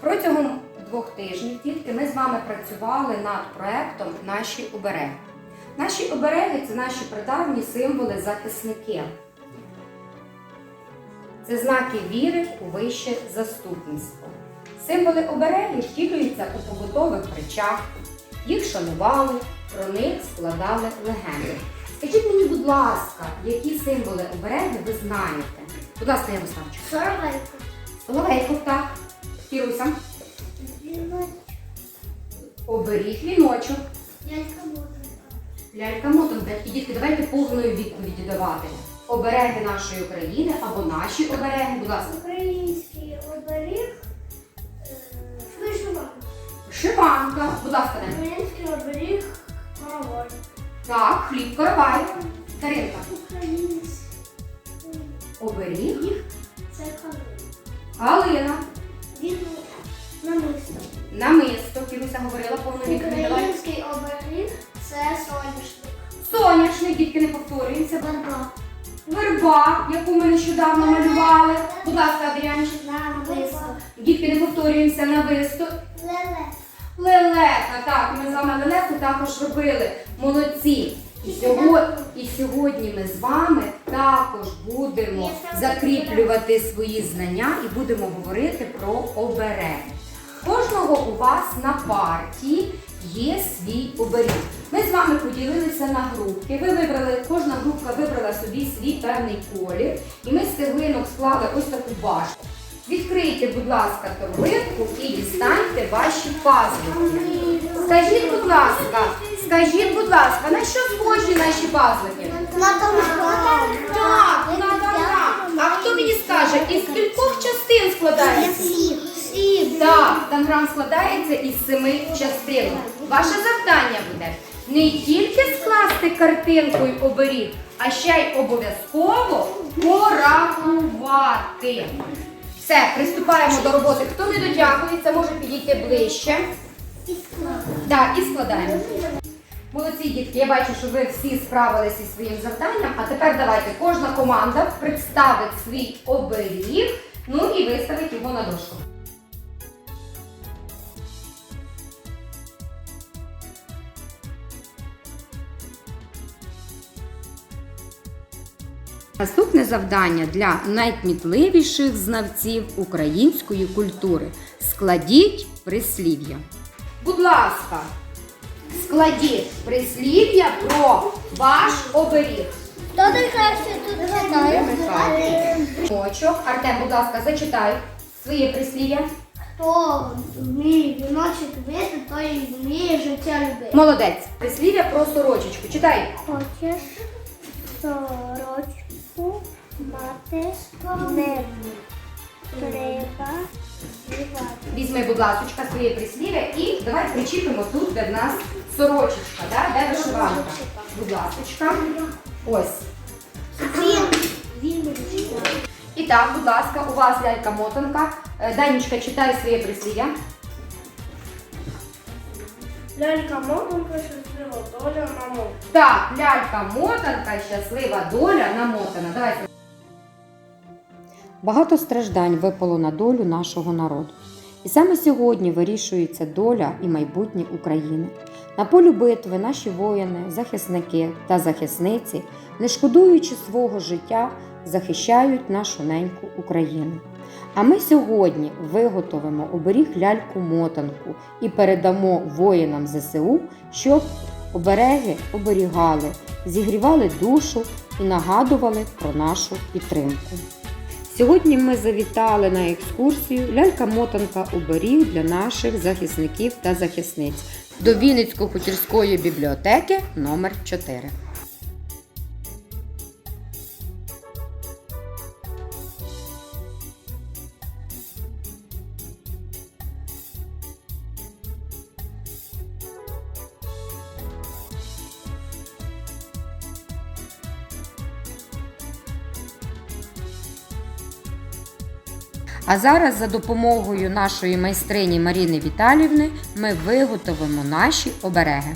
Протягом двох тижнів тільки ми з вами працювали над проектом Наші обереги. Наші обереги це наші прадавні символи захисники. Це знаки віри у вище заступництво. Символи оберегів втілюються у побутових речах, їх шанували, про них складали легенди. Скажіть мені, будь ласка, які символи обереги ви знаєте? Будь ласка, Ярославчик. Соровайку. Соловейко, так. Кіруся. Оберіг віночок. Лялька мотанка. І дітки, давайте повною відповіді давати. Обереги нашої України або наші обереги, будь ласка. Український оберіг. Вишиванка. Шиванка, будь ласка, Ден. Український оберіг. Коровай. Так, хліб каравай. Таринка. Український. Оберіг. Це калина. Галина. Намисто. Говорила повну відповідь. Давай. Український оберіг це соняшник. Соняшник, дітки, не повторюємося. Барба. Верба, яку ми нещодавно малювали. Будь ласка, Адріанчик. Намисто. Дітки, не повторюємося на виступ. Леле. Лелека, так, ми з вами лелеку також робили. Молодці. І сьогодні, і сьогодні ми з вами також будемо закріплювати свої знання і будемо говорити про обереги. Кожного у вас на парті є свій оберіг. Ми з вами поділилися на групки. Ви вибрали, кожна групка вибрала собі свій певний колір, і ми з цеглинок склали ось таку башку. Відкрийте, будь ласка, торбинку і дістаньте ваші пазлики. Скажіть, будь ласка, скажіть, будь ласка, на що схожі наші пазлики? На Так, на танграм. А хто мені скаже, із кількох частин складається? Сім. Так, танграм складається із семи частин. Ваше завдання буде не тільки скласти картинку й оберіг, а ще й обов'язково порахувати. Все, приступаємо до роботи. Хто не дотягується, може підійти ближче. Так, і складаємо. Молодці дітки, я бачу, що ви всі справилися зі своїм завданням. А тепер давайте кожна команда представить свій оберіг, ну і виставить його на дошку. Наступне завдання для найкмітливіших знавців української культури. Складіть прислів'я. Будь ласка, складіть прислів'я про ваш оберіг. Хто найкраще тут читає? Мочок. Артем, будь ласка, зачитай своє прислів'я. Хто вміє віночок бити, той вміє життя любити. Молодець. Прислів'я про сорочечку. Читай. Хочеш сорочку мати не треба співати. Візьми, будь ласка, своє прислів'я і давай причіпимо тут, в нас сорочечка, да? де вишиванка. Будь ласка. Ось. Він, І так, будь ласка, у вас лялька мотанка. Е, Данічка, читай своє прислів'я. Лялька мотанка щаслива доля мамо. Так, лялька мотанка, щаслива доля намотана. Давай. Багато страждань випало на долю нашого народу. І саме сьогодні вирішується доля і майбутнє України. На полі битви наші воїни, захисники та захисниці, не шкодуючи свого життя, захищають нашу неньку Україну. А ми сьогодні виготовимо оберіг ляльку-мотанку і передамо воїнам ЗСУ, щоб обереги оберігали, зігрівали душу і нагадували про нашу підтримку. Сьогодні ми завітали на екскурсію лялька-мотанка оберіг для наших захисників та захисниць до Вінницько-хутірської бібліотеки номер 4 А зараз за допомогою нашої майстрині Маріни Віталівни ми виготовимо наші обереги.